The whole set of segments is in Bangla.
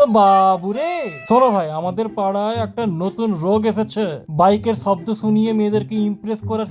বাবুরে, শোনো ভাই, আমাদের পাড়ায় একটা নতুন রোগ এসেছে। বাইকের শব্দ শুনিয়ে মেয়েদেরকে ইমপ্রেস করার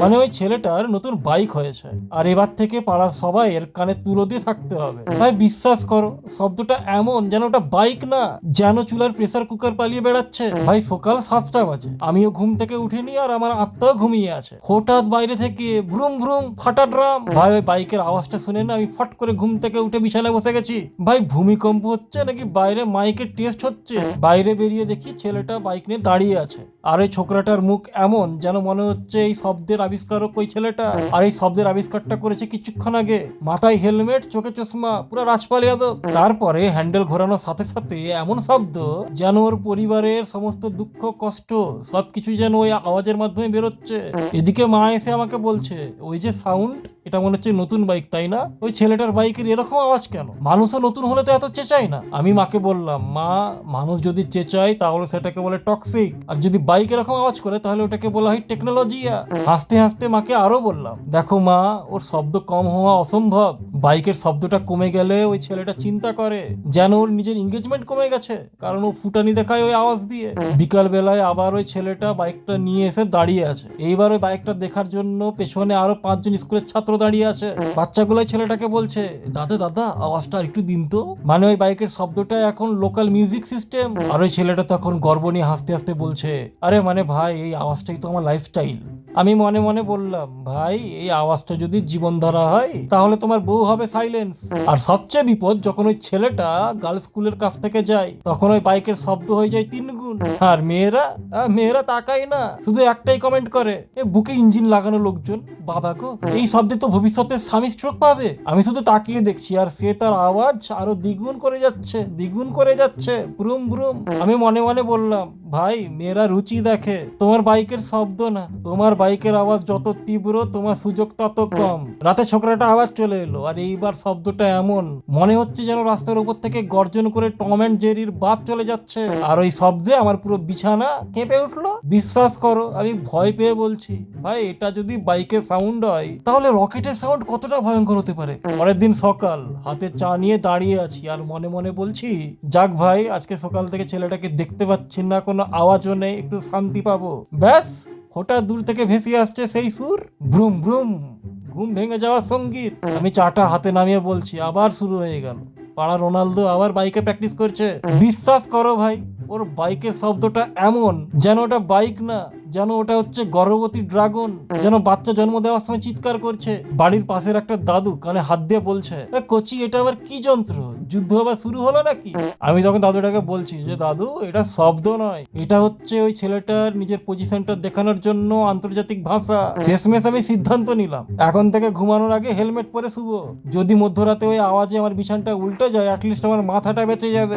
মানে ওই ছেলেটার নতুন বাইক হয়েছে। আর এবার থেকে পাড়ার সবাই এর কানে তুলো দিয়ে থাকতে হবে। ভাই, বিশ্বাস করো, শব্দটা এমন যেন ওটা বাইক না, যেন চুলার প্রেসার কুকার পালিয়ে বেড়াচ্ছে। ভাই, সকাল সাতটা বাজে। আমিও ঘুম থেকে উঠিনি আর আমার আত্মাও ঘুমিয়ে আছে। হঠাৎ বাইরে থেকে ভ্রুম ভ্রুম ফাটা ড্রাম ভাই, ওই বাইকের আওয়াজটা শুনে না আমি ফট করে ঘুম থেকে উঠে বিছানায় বসে গেছি। ভাই, ভূমিকম্প হচ্ছে নাকি বাইরে মাইকের টেস্ট হচ্ছে। বাইরে বেরিয়ে দেখি ছেলেটা বাইক নিয়ে দাঁড়িয়ে আছে। আর এই ছোকরাটার মুখ এমন যেন মনে হচ্ছে এই শব্দের আবিষ্কারক ওই ছেলেটা। আর এই শব্দের আবিষ্কারটা করেছে কিছুক্ষণ আগে। মাথায় হেলমেট, চোখে চশমা, পুরো রাজপাল যাদব। তারপরে হ্যান্ডেল ঘোরানোর সাথে সাথে এমন শব্দ যেন ওর পরিবারের সমস্ত দুঃখ, কষ্ট সবকিছু যেন ওই আওয়াজের মাধ্যমে বেরোচ্ছে। এদিকে মা এসে আমাকে বলছে, ওই যে সাউন্ড এটা মনে হচ্ছে নতুন বাইক তাই না? ওই ছেলেটার বাইকের এরকম আওয়াজ কেন? মানুষও নতুন হলে তো এত চেঁচায় না। আমি মাকে বললাম, মা, মানুষ যদি চেঁচায় তাহলে সেটাকে বলে টক্সিক আর যদি বাইক এরকম আওয়াজ করে তাহলে ওটাকে বলা হয় টেকনোলজিয়া হাসতে হাসতে মাকে আরও বললাম, দেখো মা, ওর শব্দ কম হওয়া অসম্ভব। বাইকের শব্দটা কমে গেলে ওই ছেলেটা চিন্তা করে যেন ওর নিজের এঙ্গেজমেন্ট কমে গেছে, কারণ ও ফুটানি দেখায় ওই আওয়াজ দিয়ে। বিকাল বেলায় আবার ওই ছেলেটা বাইকটা নিয়ে এসে দাঁড়িয়ে আছে। এইবার ওই বাইকটা দেখার জন্য পেছনে আরও পাঁচজন স্কুলের ছাত্র দাঁড়িয়ে আছে। বাচ্চাগুলো ছেলেটাকে বলছে, দাদা দাদা, আওয়াজটা একটু দিন তো। মানে ওই বাইকের শব্দটা এখন লোকাল মিউজিক সিস্টেম আর ওই ছেলেটা তখন গর্ব নিয়ে হাসতে হাসতে বলছে, আরে মানে ভাই, এই আওয়াজটাই তো আমার লাইফস্টাইল আমি মনে মনে বললাম, ভাই, এই আওয়াজটা যদি জীবনধারা হয়, তাহলে তোমার বউ হবে সাইলেন্স আর সবচেয়ে বিপদ, যখন ওই ছেলেটা গার্লস স্কুলের কাছ থেকে যায়, তখন ওই বাইকের শব্দ হয়ে যায় তিন গুণ। আর মেয়েরা মেয়েরা তাকায় না, শুধু একটাই কমেন্ট করে, এ, বুকে ইঞ্জিন লাগানো লোকজন, বাবা গো, এই শব্দে তো ভবিষ্যতে স্বামী স্ট্রোক পাবে। আমি শুধু তাকিয়ে দেখছি, আর সে তার আওয়াজ আরও দ্বিগুণ করে যাচ্ছে, দ্বিগুণ করে যাচ্ছে, ব্রুম ব্রুম। আমি মনে মনে বললাম ভাই, মেয়েরা রুচি দেখে। তোমার বাইকের শব্দ না। তোমার বাইকের আওয়াজ যত তীব্র, তোমার সুযোগ তত কম। রাতে ছোকরাটা আওয়াজ চলে এলো, আর এইবার শব্দটা এমন। মনে হচ্ছে যেন রাস্তার উপর থেকে গর্জন করে টম অ্যান্ড জেরির বাপ চলে যাচ্ছে। আর ওই শব্দে আমার পুরো বিছানা কেঁপে উঠল। বিশ্বাস করো, আমি ভয় পেয়ে বলছি। ভাই, এটা যদি বাইকের সাউন্ড হয়, তাহলে রকেটের সাউন্ড কতটা ভয়ঙ্কর হতে পারে? পরের দিন সকাল, হাতে চা নিয়ে দাঁড়িয়ে আছি। আর মনে মনে বলছি, যাক ভাই, আজকে সকাল থেকে ছেলেটাকে দেখতে পাচ্ছি না কোনো আওয়াজও নেই, একটু শান্তি পাবো। ব্যাস হঠাৎ দূর থেকে ভেসে আসছে সেই সুর। ভ্রুম ভ্রুম, ঘুম ভেঙে যাওয়ার সংগীত। আমি চাটা হাতে নামিয়ে বলছি, আবার শুরু হয়ে গেল। পাড়া রোনালদো আবার বাইকে প্র্যাকটিস করছে। বিশ্বাস করো ভাই, ওর বাইকের শব্দটা এমন, যেন ওটা বাইক না, যেন ওটা হচ্ছে গর্ভবতী ড্রাগন, যেন বাচ্চা জন্ম দেওয়ার সময় চিৎকার করছে। বাড়ির পাশের একটা দাদু কানে হাত দিয়ে বলছে কচি, এটা আবার কি যন্ত্র? যুদ্ধ আবার শুরু হলো নাকি? আমি তখন দাদুটাকে বলছি যে, দাদু, এটা শব্দ নয়। এটা হচ্ছে ওই ছেলেটার নিজের পজিশনটা দেখানোর জন্য আন্তর্জাতিক ভাষা। শেষমেশ আমি সিদ্ধান্ত নিলাম। এখন থেকে ঘুমানোর আগে হেলমেট পরে শুভ যদি মধ্যরাতে ওই আওয়াজে আমার বিছানটা উল্টে যায় অ্যাটলিস্ট আমার মাথাটা বেঁচে যাবে।